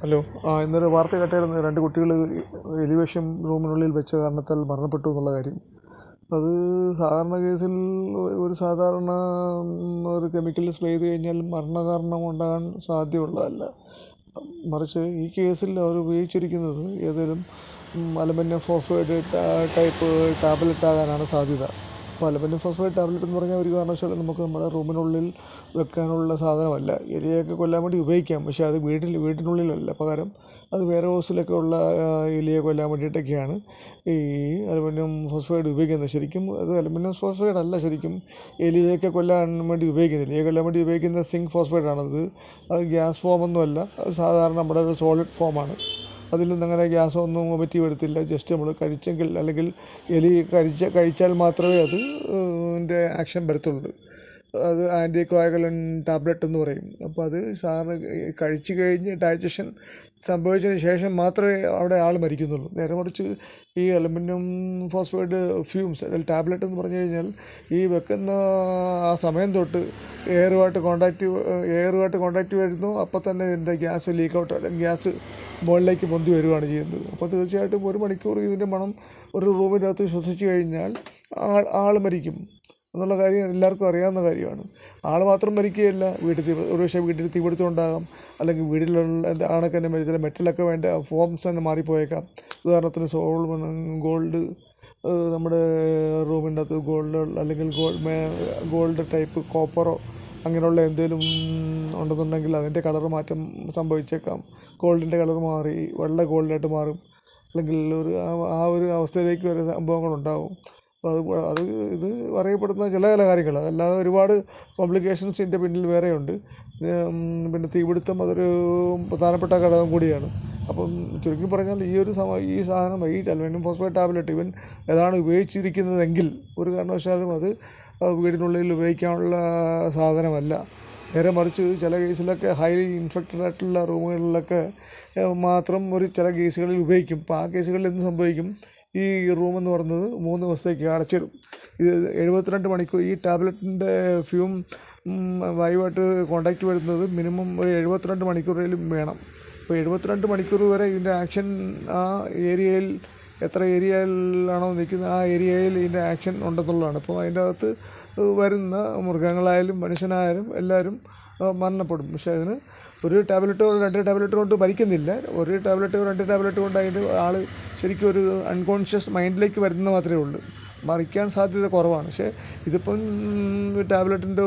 Hello. ആ ഇന്നൊരു വാർത്ത കേട്ടായിരുന്നു. രണ്ട് കുട്ടികൾ എലിവേഷൻ റൂമിനുള്ളിൽ വെച്ച കാരണത്താൽ മരണപ്പെട്ടു എന്നുള്ള കാര്യം. അത് സാധാരണ കേസിൽ ഒരു സാധാരണ ഒരു കെമിക്കൽ സ്പ്രേ ചെയ്ത് കഴിഞ്ഞാൽ മരണകാരണം ഉണ്ടാകാൻ സാധ്യതയുള്ളതല്ല. മറിച്ച് ഈ കേസിൽ അവർ ഉപയോഗിച്ചിരിക്കുന്നത് ഏതെങ്കിലും അലുമിനിയം ഫോസ്ഫൈഡ് ടൈപ്പ് ടാബ്ലറ്റ് ആകാനാണ് സാധ്യത. അപ്പോൾ അലുമിനിയം ഫോസ്ഫൈഡ് ടാബ്ലറ്റ് എന്ന് പറഞ്ഞാൽ ഒരു കാരണവശാലും നമുക്ക് നമ്മുടെ റൂമിനുള്ളിൽ വെക്കാനുള്ള സാധനമല്ല. എലിയൊക്കെ കൊല്ലാൻ വേണ്ടി ഉപയോഗിക്കാം. പക്ഷേ അത് വീട്ടിൽ വീട്ടിനുള്ളിലല്ല. പകരം അത് വേറെ ഹൗസിലൊക്കെ ഉള്ള എലിയെ കൊല്ലാൻ വേണ്ടിയിട്ടൊക്കെയാണ് ഈ അലുമിനിയം ഫോസ്ഫൈഡ് ഉപയോഗിക്കുന്നത്. ശരിക്കും അത് അലുമിനിയം ഫോസ്ഫൈഡ് അല്ല. ശരിക്കും എലിയൊക്കെ കൊല്ലാൻ വേണ്ടി ഉപയോഗിക്കുന്നത് എലിയെ കൊല്ലാൻ വേണ്ടി ഉപയോഗിക്കുന്ന സിങ്ക് ഫോസ്ഫൈഡ് ആണത്. അത് ഗ്യാസ് ഫോമൊന്നുമല്ല അത് സാധാരണ നമ്മുടെ സോളിഡ് ഫോമാണ് അതിൽ നിന്ന് അങ്ങനെ ഗ്യാസ് ഒന്നും വൊമിറ്റ് വരത്തില്ല. ജസ്റ്റ് നമ്മൾ കഴിച്ചെങ്കിൽ അല്ലെങ്കിൽ എലി കഴിച്ച കഴിച്ചാൽ മാത്രമേ അത് അതിന്റെ ആക്ഷൻ വരത്തുള്ളൂ. അത് ആന്റി കോയഗലൻ ടാബ്ലറ്റ് എന്ന് പറയും. അപ്പോൾ അത് സാറിന് കഴിച്ചു കഴിഞ്ഞ് ഡൈജഷൻ സംഭവിച്ചതിന് ശേഷം മാത്രമേ അവിടെ ആൾ മരിക്കുന്നുള്ളൂ. നേരെ മറിച്ച് ഈ അലുമിനിയം ഫോസ്ഫൈഡ് ഫ്യൂംസ് അല്ലെങ്കിൽ ടാബ്ലറ്റ് എന്ന് പറഞ്ഞു കഴിഞ്ഞാൽ ഈ വെക്കുന്ന ആ സമയം തൊട്ട് എയറുമായിട്ട് കോണ്ടാക്റ്റ് എയറുമായിട്ട് കോണ്ടാക്റ്റ് വരുന്നു. അപ്പോൾ തന്നെ ഇതിന്റെ ഗ്യാസ് ലീക്ക് ഔട്ട് അല്ലെങ്കിൽ ഗ്യാസ് മുകളിലേക്ക് പൊന്തി വരികയാണ് ചെയ്യുന്നത്. അപ്പോൾ തീർച്ചയായിട്ടും ഒരു മണിക്കൂർ ഇതിന്റെ മണം ഒരു റൂമിനകത്ത് ശ്വസിച്ച് കഴിഞ്ഞാൽ ആൾ ആൾ മരിക്കും. എന്നുള്ള കാര്യം എല്ലാവർക്കും അറിയാവുന്ന കാര്യമാണ്. ആൾ മാത്രം മരിക്കുകയല്ല. വീട്ടിൽ തീ ഒരു പക്ഷേ വീട്ടിൽ തീപിടുത്തമുണ്ടാകാം അല്ലെങ്കിൽ വീട്ടിലുള്ള ആണൊക്കെ തന്നെ മരിച്ചാൽ മെറ്റലൊക്കെ വേണ്ട ഫോംസ് തന്നെ മാറിപ്പോയേക്കാം. ഉദാഹരണത്തിന് സോൾ ഗോൾഡ് നമ്മുടെ റൂമിന്റെ അകത്ത് ഗോൾഡ് അല്ലെങ്കിൽ ഗോൾഡ് ഗോൾഡ് ടൈപ്പ് കോപ്പറോ അങ്ങനെയുള്ള എന്തെങ്കിലും ഉണ്ടെന്നുണ്ടെങ്കിൽ അതിന്റെ കളർ മാറ്റം സംഭവിച്ചേക്കാം. ഗോൾഡിന്റെ കളർ മാറി വെള്ള ഗോൾഡായിട്ട് മാറും. അല്ലെങ്കിൽ ഒരു ആ ഒരു അവസ്ഥയിലേക്ക് വരെ സംഭവങ്ങളുണ്ടാകും അപ്പോൾ അത് അത് ഇത് അറിയപ്പെടുന്ന ചില ചില കാര്യങ്ങൾ. അതല്ലാതെ ഒരുപാട് പബ്ലിക്കേഷൻസ് ഇതിന്റെ പിന്നിൽ വേറെയുണ്ട്. പിന്നെ തീപിടുത്തം അതൊരു പ്രധാനപ്പെട്ട ഘടകം കൂടിയാണ്. അപ്പം ചുരുക്കി പറഞ്ഞാൽ ഈ ഒരു സമ ഈ സാധനം ഈ അലുമിനിയം ഫോസ്ഫേറ്റ് ടാബ്ലറ്റ് ഇവൻ ഏതാണ് ഉപയോഗിച്ചിരിക്കുന്നതെങ്കിൽ ഒരു കാരണവശാലും അത് വീടിനുള്ളിൽ ഉപയോഗിക്കാനുള്ള സാധനമല്ല. നേരെ മറിച്ച് ചില കേസിലൊക്കെ ഹൈലി ഇൻഫെക്റ്റഡ് ആയിട്ടുള്ള റൂമുകളിലൊക്കെ മാത്രം ഒരു ചില കേസുകളിൽ ഉപയോഗിക്കും. അപ്പോൾ ആ കേസുകളിൽ എന്ത് സംഭവിക്കും? ഈ റൂമെന്ന് പറയുന്നത് മൂന്ന് ദിവസത്തേക്ക് അടച്ചിടും. ഇത് എഴുപത്തിരണ്ട് മണിക്കൂർ ഈ ടാബ്ലറ്റിന്റെ ഫ്യൂം വായുവായിട്ട് കോണ്ടാക്റ്റ് വരുന്നത് മിനിമം ഒരു എഴുപത്തിരണ്ട് മണിക്കൂറിലും വേണം. അപ്പോൾ എഴുപത്തിരണ്ട് മണിക്കൂർ വരെ ഇതിന്റെ ആക്ഷൻ ആ ഏരിയയിൽ എത്ര ഏരിയയിലാണോ നിൽക്കുന്നത് ആ ഏരിയയിൽ ഇതിന്റെ ആക്ഷൻ ഉണ്ടെന്നുള്ളതാണ്. അപ്പോൾ അതിന്റെ അകത്ത് വരുന്ന മൃഗങ്ങളായാലും മനുഷ്യനായാലും എല്ലാവരും മരണപ്പെടും. പക്ഷേ അതിന് ഒരു ടാബ്ലറ്റോ രണ്ട് ടാബ്ലറ്റോ കൊണ്ട് മരിക്കുന്നില്ല. ഒരു ടാബ്ലറ്റോ രണ്ട് ടാബ്ലറ്റ് കൊണ്ട് അതിന്റെ ആൾ ശരിക്കും ഒരു അൺകോൺഷ്യസ് മൈൻഡിലേക്ക് വരുന്നത് മാത്രമേ ഉള്ളൂ. മറിക്കാൻ സാധ്യത കുറവാണ്. പക്ഷേ ഇതിപ്പം ടാബ്ലറ്റിന്റെ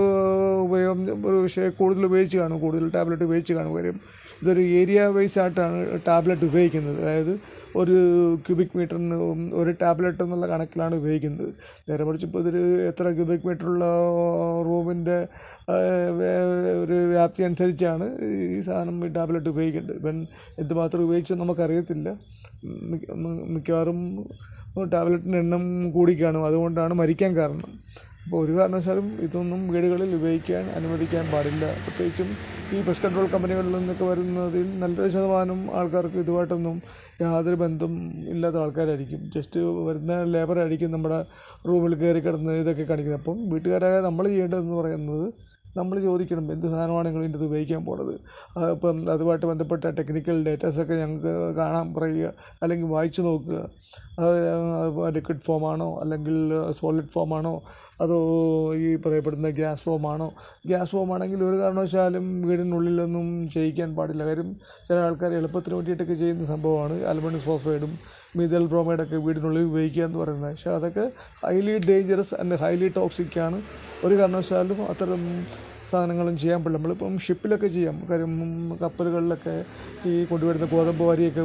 ഉപയോഗം ഒരു പക്ഷേ കൂടുതൽ ഉപയോഗിച്ച് കാണും. കൂടുതൽ ടാബ്ലറ്റ് ഉപയോഗിച്ച് കാണും. കാര്യം ഇതൊരു ഏരിയ വൈസ് ആയിട്ടാണ് ടാബ്ലറ്റ് ഉപയോഗിക്കുന്നത്. അതായത് ഒരു ക്യൂബിക് മീറ്ററിന് ഒരു ടാബ്ലറ്റ് എന്നുള്ള കണക്കിലാണ് ഉപയോഗിക്കുന്നത്. നേരെ മറിച്ച് ഇപ്പോൾ ഇതൊരു എത്ര ക്യൂബിക് മീറ്ററുള്ള റൂമിന്റെ ഒരു വ്യാപ്തി അനുസരിച്ചാണ് ഈ സാധനം ഈ ടാബ്ലറ്റ് ഉപയോഗിക്കേണ്ടത്. ഇപ്പം എന്തുമാത്രം ഉപയോഗിച്ചോ നമുക്കറിയത്തില്ല. മിക്കവാറും ടാബ്ലറ്റിന്റെ എണ്ണം കൂടിക്കാണും. അതുകൊണ്ടാണ് മരിക്കാൻ കാരണം. അപ്പോൾ ഒരു കാരണവശാലും ഇതൊന്നും വീടുകളിൽ ഉപയോഗിക്കാൻ അനുവദിക്കാൻ പാടില്ല. പ്രത്യേകിച്ചും ഈ പെസ്റ്റ് കൺട്രോൾ കമ്പനികളിൽ നിന്നൊക്കെ വരുന്നതിൽ നല്ലൊരു ശതമാനം ആൾക്കാർക്ക് ഇതുമായിട്ടൊന്നും യാതൊരു ബന്ധം ഇല്ലാത്ത ആൾക്കാരായിരിക്കും. ജസ്റ്റ് വരുന്ന ലേബറായിരിക്കും നമ്മുടെ റൂമിൽ കയറി കിടന്ന് ഇതൊക്കെ കാണിക്കുന്നത്. അപ്പം വീട്ടുകാരായ നമ്മൾ ചെയ്യേണ്ടതെന്ന് പറയുന്നത് നമ്മൾ ചോദിക്കണം എന്ത് സാധനമാണ് നിങ്ങൾ ഇതിന്റെ ഉപയോഗിക്കാൻ പോണത്? അപ്പം അതുമായിട്ട് ബന്ധപ്പെട്ട ടെക്നിക്കൽ ഡേറ്റാസൊക്കെ ഞങ്ങൾക്ക് കാണാൻ പറയുക അല്ലെങ്കിൽ വായിച്ചു നോക്കുക. അത് ലിക്വിഡ് ഫോമാണോ അല്ലെങ്കിൽ സോളിഡ് ഫോമാണോ അതോ ഈ പറയപ്പെടുന്ന ഗ്യാസ് ഫോമാണോ ഗ്യാസ് ഫോം ആണെങ്കിൽ ഒരു കാരണവശാലും വീടിനുള്ളിലൊന്നും ചെയ്യിക്കാൻ പാടില്ല. കാര്യം ചില ആൾക്കാർ എളുപ്പത്തിന് വേണ്ടിയിട്ടൊക്കെ ചെയ്യുന്ന സംഭവമാണ്. അലുമിനിയം ഫോസ്ഫൈഡും മിഥൽ ബ്രോമൈഡൊക്കെ വീടിനുള്ളിൽ ഉപയോഗിക്കുക എന്ന് പറയുന്നത്. പക്ഷേ അതൊക്കെ highly dangerous and highly toxic ആണ്. ഒരു കാരണവശാലും അത്തരം സാധനങ്ങളും ചെയ്യാൻ പറ്റും നമ്മളിപ്പം ഷിപ്പിലൊക്കെ ചെയ്യാം. കാര്യം കപ്പലുകളിലൊക്കെ ഈ കൊണ്ടുവരുന്ന ഗോതമ്പ് വരിയൊക്കെ